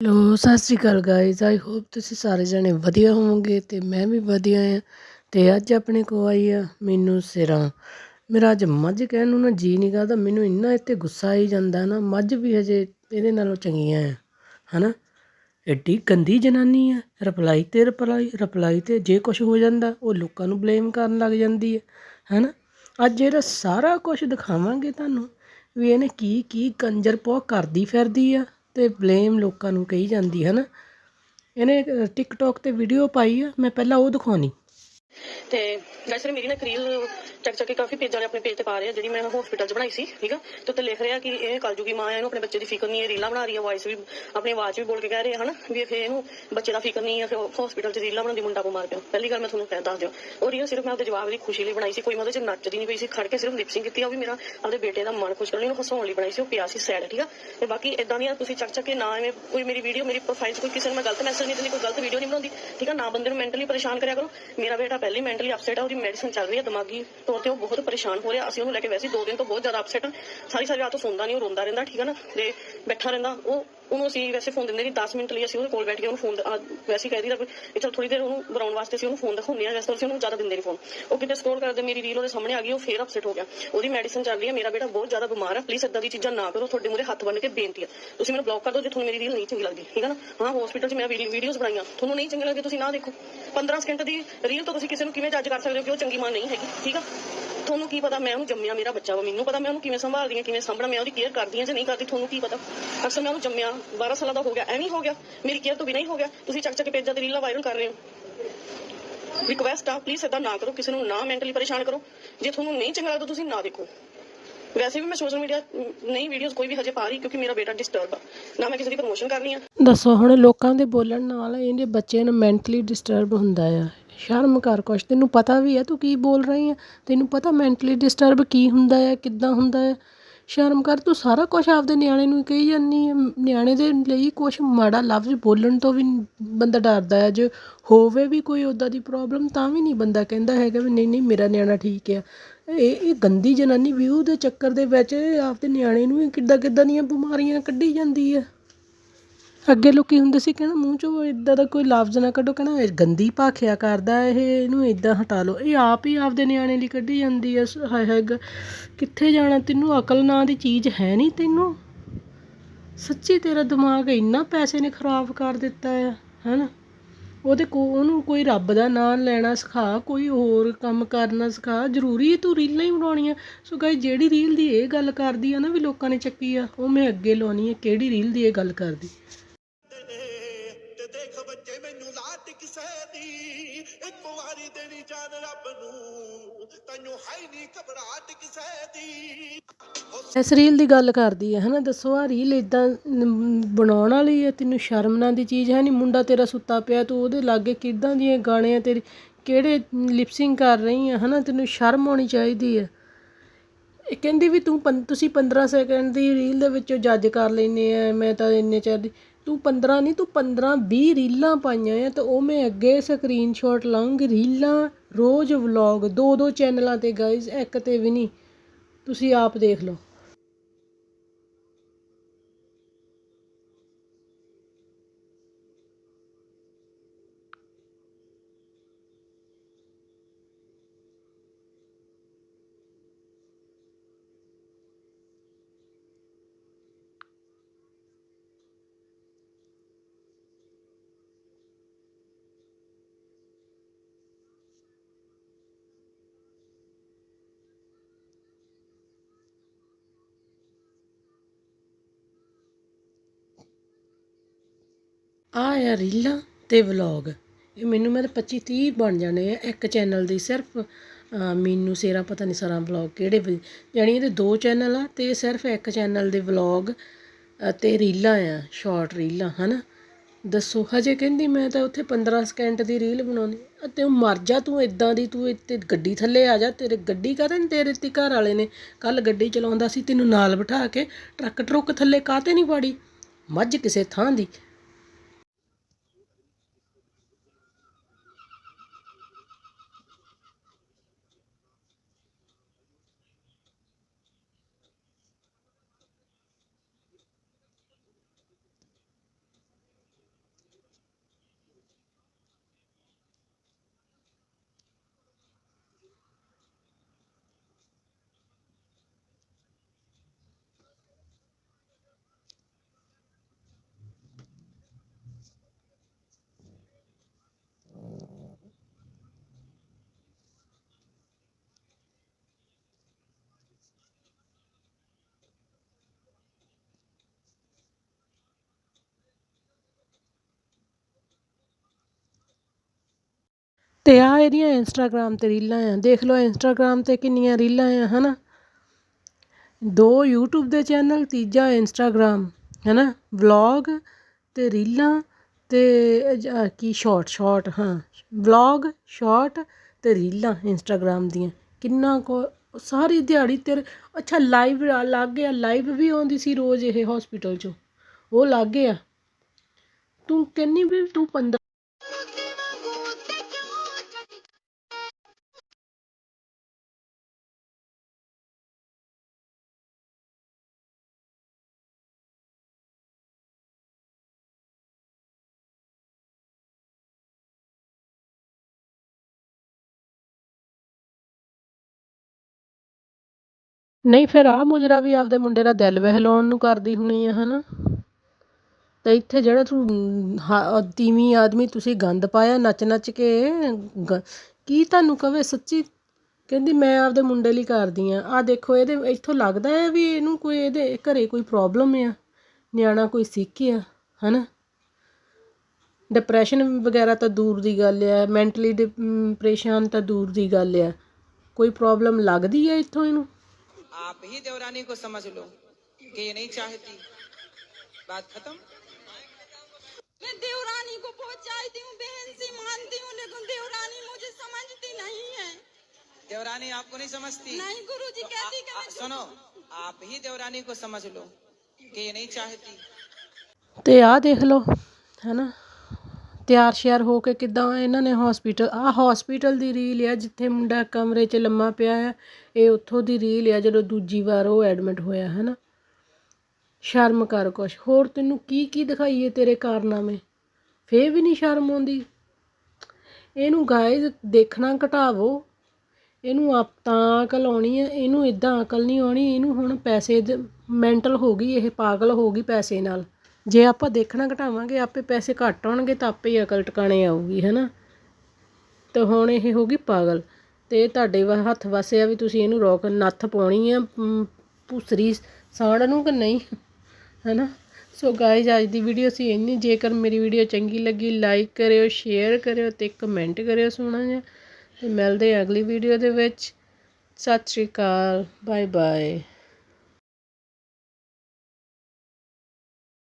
Hello ਸਤਿ ਸ਼੍ਰੀ ਅਕਾਲ guys I hope ਤੁਸੀਂ ਸਾਰੇ ਜਣੇ ਵਧੀਆ ਹੋਵੋਗੇ ਅਤੇ ਮੈਂ ਵੀ ਵਧੀਆ ਆ ਅਤੇ ਅੱਜ ਆਪਣੇ ਕੋ ਆਈ ਆ ਮੈਨੂੰ ਸਿਰਾਂ। ਮੇਰਾ ਅੱਜ ਮੱਝ ਕਹਿਣ ਨੂੰ ਨਾ ਜੀ ਨਹੀਂ ਕਰਦਾ, ਮੈਨੂੰ ਇੰਨਾ ਇੱਥੇ ਗੁੱਸਾ ਆਈ ਜਾਂਦਾ ਨਾ, ਮੱਝ ਵੀ ਹਜੇ ਇਹਦੇ ਨਾਲੋਂ ਚੰਗੀਆਂ ਆ ਹਨਾ? ਐਡੀ ਗੰਦੀ ਜਨਾਨੀ ਆ ਰਿਪਲਾਈ ਤੇ ਰਿਪਲਾਈ ਰਿਪਲਾਈ ਤੇ ਜੇ ਕੁਝ ਹੋ ਜਾਂਦਾ, ਉਹ ਲੋਕਾਂ ਨੂੰ ਬਲੇਮ ਕਰਨ ਲੱਗ ਜਾਂਦੀ ਹੈ ਹਨਾ? ਅੱਜ ਇਹਦਾ ਸਾਰਾ ਕੁਝ ਦਿਖਾਵਾਂਗੇ ਤੁਹਾਨੂੰ, ਵੀ ਇਹਨੇ ਕੀ ਕੀ ਕੰਜਰ ਪੋ ਕਰਦੀ ਫਿਰਦੀ ਆ। ਤੇ ਬਲੇਮ ਲੋਕਾਂ ਨੂੰ ਕਹੀ ਜਾਂਦੀ ਹੈ ਨਾ। ਇਹਨੇ ਟਿਕਟੋਕ ਤੇ ਵੀਡੀਓ ਪਾਈ ਆ, ਮੈਂ ਪਹਿਲਾਂ ਉਹ ਦਿਖਾਉਣੀ। ਤੇ ਵੈਸੇ ਮੇਰੀ ਨਾ ਇੱਕ ਰੀਲ ਚੱਕ ਚੱਕ ਕੇ ਕਾਫੀ ਪੇਜਾਂ ਨੇ ਆਪਣੇ ਪੇਜ ਤੇ ਪਾ ਰਹੇ ਆ, ਜਿਹੜੀ ਮੈਂ ਹਸਪੀਟਲ 'ਚ ਬਣਾਈ ਸੀ, ਠੀਕ ਆ? ਤੇ ਉੱਤੇ ਲਿਖ ਰਿਹਾ ਕਿ ਇਹ ਕਲਯੁਗੀ ਮਾਂ ਹੈ ਇਹਨੂੰ ਆਪਣੇ ਬੱਚੇ ਦੀ ਫਿਕਰ ਨਹੀਂ ਹੈ ਰੀਲਾਂ ਬਣਾ ਰਹੀ ਹੈ ਵਾਇਸ ਵੀ, ਆਪਣੀ ਆਵਾਜ਼ ਵੀ ਬੋਲ ਕੇ ਕਹਿ ਰਹੇ ਆ ਵੀ ਫੇ ਇਹਨੂੰ ਬੱਚੇ ਦਾ ਫਿਕਰ ਨਹੀਂ ਹੈ ਫਿਰ ਹਸਪੀਟਲ 'ਚ ਰੀਲਾਂ ਬਣਾਉਂਦੀ, ਮੁੰਡਾ ਬਿਮਾਰ ਪਿਆ। ਪਹਿਲੀ ਗੱਲ ਮੈਂ ਤੁਹਾਨੂੰ ਕਹਿ ਦੱਸ ਦਿਓ ਉਹ ਰੀਲ ਸਿਰਫ ਮੈਂ ਆਪਦੇ ਜਵਾਬ ਦੀ ਖੁਸ਼ੀ ਲਈ ਬਣਾਈ ਸੀ, ਕੋਈ ਮੈਂ ਉਹਦੇ 'ਚ ਨੱਚਦੀ ਨਹੀਂ ਪਈ ਸੀ, ਖੜ ਕੇ ਸਿਰਫ ਲਿਪਸਿੰਗ ਕੀਤੀ ਆ, ਉਹ ਵੀ ਮੇਰਾ ਆਪਣੇ ਬੇਟੇ ਦਾ ਮਨ ਖੁਸ਼ ਕਰਨ ਲਈ, ਉਹਨੂੰ ਹਸਾਉਣ ਲਈ ਬਣਾਈ ਸੀ, ਉਹ ਪਿਆ ਸੀ ਸੈਡ ਠੀਕ ਆ? ਤੇ ਬਾਕੀ ਇਦਾਂ ਦੀਆਂ ਤੁਸੀਂ ਚੱਕ ਚੱਕ ਕੇ ਨਾ ਐਵੇਂ ਕੋਈ ਮੇਰੀ ਵੀਡੀਓ ਮੇਰੀ ਪ੍ਰੋਫਾਈਲ 'ਚ ਕੋਈ ਕਿਸੇ ਨੂੰ ਮੈਂ ਗਲਤ ਮੈਸੇਜ ਨਹੀਂ ਦਿੰਦੀ, ਕੋਈ ਗਲਤ ਵੀਡੀਓ ਨਹੀਂ ਬਣਾਉਂਦੀ, ਠੀਕ ਆ? ਨਾ ਬੰਦੇ ਨੂੰ ਮੈਂਟਲੀ ਪਰੇਸ਼ਾਨ ਕਰਿਆ ਕਰੋ, ਮੇਰਾ ਬੇਟਾ ਪਹਿਲੀ ਮੈਂਟਲੀ ਅਪਸੈਟ ਆ, ਉਹਦੀ ਮੈਡੀਸਿਨ ਚੱਲ ਰਹੀ ਹੈ ਦਿਮਾਗੀ ਤੌਰ ਤੇ, ਉਹ ਬਹੁਤ ਪਰੇਸ਼ਾਨ ਹੋ ਰਿਹਾ। ਅਸੀਂ ਉਹਨੂੰ ਲੈ ਕੇ ਵੈਸੇ ਹੀ ਦੋ ਦਿਨ ਤੋਂ ਬਹੁਤ ਜ਼ਿਆਦਾ ਅਪਸੈਟ ਸਾਰੀ ਸਾਰੀ ਰਾਤ ਉਹ ਸੌਂਦਾ ਨਹੀਂ, ਉਹ ਰੋਂਦਾ ਰਹਿੰਦਾ, ਠੀਕ ਹੈ ਨਾ? ਤੇ ਬੈਠਾ ਰਹਿੰਦਾ, ਉਹ ਉਹਨੂੰ ਅਸੀਂ ਵੈਸੇ ਫੋਨ ਦਿੰਦੇ ਨਹੀਂ 10 ਮਿੰਟ ਲਈ ਅਸੀਂ ਉਹਦੇ ਕੋਲ ਬੈਠ ਕੇ ਉਹਨੂੰ ਫੋਨ ਵੈਸੇ ਕਹਿ ਦਈਦਾ ਵੀ ਚਲ ਥੋੜੀ ਦੇਰ ਉਹਨੂੰ ਬਰਾਉਣ ਵਾਸਤੇ ਅਸੀਂ ਉਹਨੂੰ ਫੋਨ ਦਿਖਾਉਂਦੇ ਆ ਵੈਸੇ ਅਸੀਂ ਉਹਨੂੰ ਜ਼ਿਆਦਾ ਦਿੰਦੇ ਨਹੀਂ ਫੋਨ ਉਹ ਕਿਤੇ ਸਕਰੋਲ ਕਰਦੇ, ਮੇਰੀ ਰੀਲ ਉਹਦੇ ਸਾਹਮਣੇ ਆ ਗਈ, ਉਹ ਫੇਰ ਅਪਸੈਟ ਹੋ ਗਿਆ। ਉਹਦੀ ਮੈਡੀਸਨ ਚੱਲ ਰਹੀ ਹੈ, ਮੇਰਾ ਬੇਟਾ ਬਹੁਤ ਜ਼ਿਆਦਾ ਬਿਮਾਰ ਹੈ ਪਲੀਜ਼ ਇਦਾਂ ਦੀ ਚੀਜ਼ਾਂ ਨਾ ਕਰੋ, ਤੁਹਾਡੇ ਮੂਰੇ ਹੱਥ ਬੰਨ ਕੇ ਬੇਨਤੀ ਹੈ। ਤੁਸੀਂ ਮੈਨੂੰ ਬਲੌਕ ਕਰ ਦਿਓ, ਜੇ ਤੁਹਾਨੂੰ ਮੇਰੀ ਰੀਲ ਨਹੀਂ ਚੰਗੀ ਲੱਗਦੀ, ਠੀਕ ਹੈ ਨਾ? ਹਾਂ ਹਸਪੀਟਲ 'ਚ ਮੈਂ ਵੀਡੀਓਜ਼ ਬਣਾਈਆਂ, ਤੁਹਾਨੂੰ ਨਹੀਂ ਚੰਗੀ ਲੱਗਦੀ, ਤੁਸੀਂ ਨਾ ਦੇਖੋ। 15 ਸਕਿੰਟ ਦੀ ਰੀਲ ਤੋਂ ਤੁਸੀਂ ਕਿਸੇ ਨੂੰ ਕਿਵੇਂ ਜੱਜ ਕਰ ਸਕਦੇ ਹੋ ਕਿ ਉਹ ਚੰਗੀ ਮਾਂ ਨਹੀਂ ਹੈਗੀ, ਠੀਕ ਆ? ਤੁਹਾਨੂੰ ਕੀ ਪਤਾ ਮੈਂ ਉਹਨੂੰ ਜੰਮਿਆ, ਮੇਰਾ ਬੱਚਾ ਵਾ, ਮੈਨੂੰ ਪਤਾ ਮੈਂ ਉਹਨੂੰ ਕਿਵੇਂ ਸੰਭਾਲਦੀ ਹਾਂ, ਕਿਵੇਂ ਸਾਂਭਣਾ ਮੈਂ ਉਹਦੀ ਕੇਅਰ ਕਰਦੀ ਹਾਂ ਜਾਂ ਨਹੀਂ ਕਰਦੀ, ਤੁਹਾਨੂੰ ਕੀ ਪਤਾ? ਅਕਸਰ ਮੈਂ ਉਹਨੂੰ ਜੰਮਿਆ 12 ਸਾਲਾਂ ਦਾ ਹੋ ਗਿਆ, ਐਵੇਂ ਹੋ ਗਿਆ, ਮੇਰੀ ਕੇਅਰ ਤੋਂ ਬਿਨਾਂ ਹੀ ਹੋ ਗਿਆ। ਤੁਸੀਂ ਚੱਕ ਚੱਕ ਪੇਜਾਂ ਤੇ ਰੀਲਾਂ ਵਾਇਰਲ ਕਰ ਰਹੇ ਹੋ। ਰਿਕਵੈਸਟ ਆ ਪਲੀਜ਼ ਇਦਾਂ ਨਾ ਕਰੋ, ਕਿਸੇ ਨੂੰ ਨਾ ਮੈਂਟਲੀ ਪਰੇਸ਼ਾਨ ਕਰੋ। ਜੇ ਤੁਹਾਨੂੰ ਨਹੀਂ ਚੰਗਾ ਲੱਗਦਾ, ਤੁਸੀਂ ਨਾ ਦੇਖੋ। ਵੈਸੇ ਵੀ ਮੈਂ ਸੋਸ਼ਲ ਮੀਡੀਆ ਨਹੀਂ ਵੀਡੀਓਜ਼ ਕੋਈ ਵੀ ਹਜੇ ਪਾ ਰਹੀ, ਕਿਉਂਕਿ ਮੇਰਾ ਬੇਟਾ ਡਿਸਟਰਬ ਆ। ਨਾ ਮੈਂ ਕਿਸੇ ਦੀ ਪ੍ਰਮੋਸ਼ਨ ਕਰਨੀ ਆ। ਦੱਸੋ, ਹੁਣ ਲੋਕਾਂ ਦੇ ਬੋਲਣ ਨਾਲ ਇਹਦੇ ਬੱਚੇ ਨੂੰ ਮੈਂਟਲੀ ਡਿਸਟਰਬ ਹੁੰਦਾ ਆ। ਸ਼ਰਮ ਕਰ ਕੁਛ। ਤੈਨੂੰ ਪਤਾ ਵੀ ਹੈ ਤੂੰ ਕੀ ਬੋਲ ਰਹੀ ਆ। ਤੈਨੂੰ ਪਤਾ ਮੈਂਟਲੀ ਡਿਸਟਰਬ ਕੀ ਹੁੰਦਾ ਹੈ ਕਿੱਦਾਂ ਹੁੰਦਾ ਹੈ ਸ਼ਰਮ ਕਰ, ਤੂੰ ਸਾਰਾ ਕੁਝ ਆਪਦੇ ਨਿਆਣੇ ਨੂੰ ਕਹੀ ਜਾਂਦੀ ਹੈ ਨਿਆਣੇ ਦੇ ਲਈ ਕੁਝ ਮਾੜਾ ਲਫ਼ਜ਼ ਬੋਲਣ ਤੋਂ ਵੀ ਬੰਦਾ ਡਰਦਾ ਹੈ ਜੇ ਹੋਵੇ ਵੀ ਕੋਈ ਉੱਦਾਂ ਦੀ ਪ੍ਰੋਬਲਮ ਤਾਂ ਵੀ ਨਹੀਂ ਬੰਦਾ ਕਹਿੰਦਾ ਹੈਗਾ ਵੀ ਨਹੀਂ ਨਹੀਂ, ਮੇਰਾ ਨਿਆਣਾ ਠੀਕ ਆ। ਇਹ ਇਹ ਗੰਦੀ ਜਨਾਨੀ ਵਿਊ ਦੇ ਚੱਕਰ ਦੇ ਵਿੱਚ ਆਪਦੇ ਨਿਆਣੇ ਨੂੰ ਵੀ ਕਿੱਦਾਂ ਕਿੱਦਾਂ ਦੀਆਂ ਬਿਮਾਰੀਆਂ ਕੱਢੀ ਜਾਂਦੀ ਹੈ ਅੱਗੇ ਲੋਕੀ ਹੁੰਦੇ ਸੀ ਕਹਿਣਾ ਮੂੰਹ ਚੋਂ ਇੱਦਾਂ ਦਾ ਕੋਈ ਲਫ਼ਜ਼ ਨਾ ਕੱਢੋ ਕਹਿਣਾ ਇਹ ਗੰਦੀ ਭਾਖਿਆ ਕਰਦਾ, ਇਹ ਇਹਨੂੰ ਇੱਦਾਂ ਹਟਾ ਲਓ। ਇਹ ਆਪ ਹੀ ਆਪਦੇ ਨਿਆਣੇ ਲਈ ਕੱਢੀ ਜਾਂਦੀ ਐ ਹਾਏ ਹਾਏ ਕਿੱਥੇ ਜਾਣਾ ਤੈਨੂੰ? ਅਕਲ ਨਾਂ ਦੀ ਚੀਜ਼ ਹੈ ਨਹੀਂ ਤੈਨੂੰ। ਸੱਚੀ ਤੇਰਾ ਦਿਮਾਗ ਇੰਨਾ ਪੈਸੇ ਨੇ ਖਰਾਬ ਕਰ ਦਿੱਤਾ ਆ ਹੈਨਾ? ਉਹਦੇ ਕੋ, ਉਹਨੂੰ ਕੋਈ ਰੱਬ ਦਾ ਨਾਮ ਲੈਣਾ ਸਿਖਾ, ਕੋਈ ਹੋਰ ਕੰਮ ਕਰਨਾ ਸਿਖਾ, ਜ਼ਰੂਰੀ ਤੂੰ ਰੀਲਾਂ ਹੀ ਬਣਾਉਣੀਆਂ ਸੋ ਗਾਇ ਜਿਹੜੀ ਰੀਲ ਦੀ ਇਹ ਗੱਲ ਕਰਦੀ ਆ ਨਾ ਵੀ ਲੋਕਾਂ ਨੇ ਚੱਕੀ ਆ, ਉਹ ਮੈਂ ਅੱਗੇ ਲਾਉਣੀ ਹੈ ਕਿਹੜੀ ਰੀਲ ਦੀ ਇਹ ਗੱਲ ਕਰਦੀ। ਲਾਟ ਦੀ ਇੱਕ ਵਾਰੀ ਦੇਣੀ ਜਾਨ ਰੱਬ ਨੂੰ, ਤੈਨੂੰ ਹੈ ਨਹੀਂ ਘਬਰਾਹਟ ਕਿਸੇ ਦੀ ਇਸ ਰੀਲ ਦੀ ਗੱਲ ਕਰਦੀ ਹੈ ਹਨਾ? ਦੱਸੋ ਆ ਰੀਲ ਇਦਾਂ ਬਣਾਉਣ ਵਾਲੀ ਹੈ ਤੈਨੂੰ ਸ਼ਰਮ ਨਾਂ ਦੀ ਚੀਜ਼ ਹੈ ਨਹੀਂ ਮੁੰਡਾ ਤੇਰਾ ਸੁੱਤਾ ਪਿਆ, ਤੂੰ ਉਹਦੇ ਲਾਗੇ ਕਿੱਦਾਂ ਦੀਆਂ ਗਾਣੇ ਆ ਤੇਰੀ, ਕਿਹੜੇ ਲਿਪਸਿੰਗ ਕਰ ਰਹੀ ਆ, ਹਨਾ? ਤੈਨੂੰ ਸ਼ਰਮ ਆਉਣੀ ਚਾਹੀਦੀ ਹੈ ਇਹ ਕਹਿੰਦੀ ਵੀ ਤੂੰ ਪੰ- ਤੁਸੀਂ 15 ਸੈਕਿੰਡ ਦੀ ਰੀਲ ਦੇ ਵਿੱਚੋਂ ਜੱਜ ਕਰ ਲੈਨੇ ਆ, ਮੈਂ ਤਾਂ ਇੰਨੇ ਚਿਰ ਦੀ ਤੂੰ 15 ਨਹੀਂ ਤੂੰ 15 20 ਰੀਲਾਂ ਪਾਈਆਂ ਆ ਤੇ ਉਹ ਮੈਂ ਅੱਗੇ ਸਕਰੀਨਸ਼ਾਟ ਲਾਉਂਗੀ ਰੀਲਾਂ, ਰੋਜ਼ ਵਲੌਗ ਦੋ ਦੋ ਚੈਨਲਾਂ ਤੇ ਗਾਇਜ਼ ਇੱਕ ਤੇ ਵੀ ਨਹੀਂ ਤੁਸੀਂ ਆਪ ਦੇਖ ਲਓ। ਆ ਆ ਰੀਲਾਂ ਅਤੇ ਵਲੋਗ ਇਹ ਮੈਨੂੰ ਮੇਰੇ ਪੱਚੀ ਤੀਹ ਬਣ ਜਾਣੇ ਆ ਇੱਕ ਚੈਨਲ ਦੀ ਸਿਰਫ। ਮੈਨੂੰ ਸੇਰਾ ਪਤਾ ਨਹੀਂ ਸਾਰਾ ਵਲੋਗ ਕਿਹੜੇ ਵੀ- ਜਾਣੀ ਇਹਦੇ ਦੋ ਚੈਨਲ ਆ ਅਤੇ ਸਿਰਫ ਇੱਕ ਚੈਨਲ ਦੇ ਵਲੋਗ ਅਤੇ ਰੀਲਾਂ ਆ ਸ਼ਾਰਟ ਰੀਲਾਂ, ਹਨਾ? ਦੱਸੋ, ਹਜੇ ਕਹਿੰਦੀ ਮੈਂ ਤਾਂ ਉੱਥੇ 15 ਸਕਿੰਟ ਦੀ ਰੀਲ ਬਣਾਉਣੀ ਅਤੇ ਉਹ ਮਰ ਜਾ ਤੂੰ ਇਦਾਂ ਦੀ, ਤੂੰ ਇੱਥੇ ਗੱਡੀ ਥੱਲੇ ਆ ਜਾ, ਤੇਰੇ ਗੱਡੀ ਕਾਹਤੇ ਨੀ, ਤੇਰੇ ਤੇ ਘਰ ਵਾਲੇ ਨੇ? ਕੱਲ ਗੱਡੀ ਚਲਾਉਂਦਾ ਸੀ, ਤੈਨੂੰ ਨਾਲ ਬਿਠਾ ਕੇ ਟਰੱਕ ਟਰੁੱਕ ਥੱਲੇ ਕਾਹਤੇ ਨਹੀਂ ਪਾੜੀ ਮੱਝ ਕਿਸੇ ਥਾਂ ਦੀ। ਅਤੇ ਆਹ ਇਹਦੀਆਂ ਇੰਸਟਾਗ੍ਰਾਮ ਤੇ ਰੀਲਾਂ ਆ। ਦੇਖ ਲਓ ਇੰਸਟਾਗ੍ਰਾਮ ਤੇ ਕਿੰਨੀਆਂ ਰੀਲਾਂ ਆ ਹੈ ਨਾ ਦੋ ਯੂਟਿਊਬ ਦੇ ਚੈਨਲ, ਤੀਜਾ ਇੰਸਟਾਗ੍ਰਾਮ ਹੈ ਨਾ ਵਲੋਗ ਅਤੇ ਰੀਲਾਂ ਅਤੇ ਕੀ ਸ਼ੋਟ ਸ਼ੋਟ ਹਾਂ। ਵਲੋਗ ਸ਼ੋਟ ਅਤੇ ਰੀਲਾਂ ਇੰਸਟਾਗ੍ਰਾਮ ਦੀਆਂ। ਕਿੰਨਾ ਕੁ, ਸਾਰੀ ਦਿਹਾੜੀ ਤੇਰੇ, ਅੱਛਾ ਲਾਈਵ ਲੱਗ ਗਿਆ। ਲਾਈਵ ਵੀ ਆਉਂਦੀ ਸੀ ਰੋਜ਼ ਇਹ ਹੋਸਪਿਟਲ 'ਚੋਂ। ਉਹ ਲੱਗ ਗਿਆ। ਤੂੰ ਕਹਿੰਦੀ ਵੀ, ਤੂੰ 15 ਨਹੀਂ ਫਿਰ ਆਹ ਮੁਜਰਾ ਵੀ ਆਪਦੇ ਮੁੰਡੇ ਦਾ ਦਿਲ ਬਹਿਲਾਉਣ ਨੂੰ ਕਰਦੀ ਹੋਣੀ ਆ ਹੈ ਨਾ ਤੇ ਇੱਥੇ ਜਿਹੜਾ ਤੂੰ ਮ, ਹਾ- ਤੀਵੀਂ ਆਦਮੀ ਤੁਸੀਂ ਗੰਦ ਪਾਇਆ ਨੱਚ ਨੱਚ ਕੇ ਗ- ਕੀ ਤੁਹਾਨੂੰ ਕਵੇ ਸੱਚੀ? ਕਹਿੰਦੀ ਮੈਂ ਆਪਦੇ ਮੁੰਡੇ ਲਈ ਕਰਦੀ ਹਾਂ ਆਹ ਦੇਖੋ ਇਹਦੇ ਇੱਥੋਂ ਲੱਗਦਾ ਹੈ ਵੀ ਇਹਨੂੰ ਕੋਈ ਇਹਦੇ ਘਰ ਕੋਈ ਪ੍ਰੋਬਲਮ ਆ ਨਿਆਣਾ ਕੋਈ ਸਿੱਖ ਆ ਨਾ ਡਿਪਰੈਸ਼ਨ ਵਗੈਰਾ ਤਾਂ ਦੂਰ ਦੀ ਗੱਲ ਆ ਮੈਂਟਲੀ ਡਿ ਪਰੇਸ਼ਾਨ ਤਾਂ ਦੂਰ ਦੀ ਗੱਲ ਆ। ਕੋਈ ਪ੍ਰੋਬਲਮ ਲੱਗਦੀ ਹੈ ਇੱਥੋਂ ਇਹਨੂੰ? आप ही देवरानी को समझ लो कि ये नहीं चाहती। बात खत्म। मैं देवरानी को बहुत चाहती हूँ बहन से मानती हूँ लेकिन देवरानी मुझे समझती नहीं है। देवरानी आपको नहीं समझती? नहीं तो गुरु जी तो कहती आ, आ, सुनो आप ही देवरानी को समझ लो कि ये नहीं चाहती। तो यहाँ देख लो है ना? ਤਿਆਰ ਸ਼ਿਆਰ ਹੋ ਕੇ ਕਿੱਦਾਂ ਇਹਨਾਂ ਨੇ ਹਸਪੀਟਲ ਆਹ ਹਸਪੀਟਲ ਦੀ ਰੀਲ ਆ ਜਿੱਥੇ ਮੁੰਡਾ ਕਮਰੇ 'ਚ ਲੰਮਾ ਪਿਆ ਆ, ਇਹ ਉੱਥੋਂ ਦੀ ਰੀਲ ਆ ਜਦੋਂ ਦੂਜੀ ਵਾਰ ਉਹ ਐਡਮਿਟ ਹੋਇਆ ਹੈ ਨਾ ਸ਼ਰਮ ਕਰ ਕੁਛ। ਹੋਰ ਤੈਨੂੰ ਕੀ ਕੀ ਦਿਖਾਈਏ ਤੇਰੇ ਕਾਰਨਾਮੇ? ਫੇਰ ਵੀ ਨਹੀਂ ਸ਼ਰਮ ਆਉਂਦੀ। ਇਹਨੂੰ ਗਾਇਜ਼ ਦੇਖਣਾ ਘਟਾਵੋ। ਇਹਨੂੰ ਆਪ ਤਾਂ ਅਕਲ ਆਉਣੀ ਹੈ ਇਹਨੂੰ ਇਦਾਂ ਅਕਲ ਨਹੀਂ ਆਉਣੀ, ਇਹਨੂੰ ਹੁਣ ਪੈਸੇ ਮੈਂਟਲ ਹੋ ਗਈ, ਇਹ ਪਾਗਲ ਹੋ ਗਈ ਪੈਸੇ ਨਾਲ। ਜੇ ਆਪਾਂ ਦੇਖਣਾ ਘਟਾਵਾਂਗੇ, ਆਪੇ ਪੈਸੇ ਘੱਟ ਆਉਣਗੇ ਤਾਂ ਆਪੇ ਹੀ ਅਕਲ ਟਿਕਾਣੇ ਆਊਗੀ ਹੈ ਨਾ ਤਾਂ ਹੁਣ ਇਹ ਹੋ ਗਈ ਪਾਗਲ। ਤੇ ਇਹ ਤੁਹਾਡੇ ਵਾ, ਹੱਥ ਵਸੇ ਵੀ ਤੁਸੀਂ ਇਹਨੂੰ ਰੋਕ, ਨੱਥ ਪਾਉਣੀ ਆ ਭੂਸਰੀ ਸਾੜ ਨੂੰ ਕਿ ਨਹੀਂ ਹੈ ਨਾ ਸੋ ਗਾਇਜ਼ ਅੱਜ ਦੀ ਵੀਡੀਓ ਸੀ ਇੰਨੀ, ਜੇਕਰ ਮੇਰੀ ਵੀਡੀਓ ਚੰਗੀ ਲੱਗੀ ਲਾਈਕ ਕਰਿਓ ਸ਼ੇਅਰ ਕਰਿਓ ਤੇ ਕਮੈਂਟ ਕਰਿਓ ਸੋਹਣਾ ਜਿਹਾ। ਤੇ ਮਿਲਦੇ ਹਾਂ ਅਗਲੀ ਵੀਡੀਓ ਦੇ ਵਿੱਚ। ਸਤਿ ਸ਼੍ਰੀ ਅਕਾਲ ਬਾਏ ਬਾਏ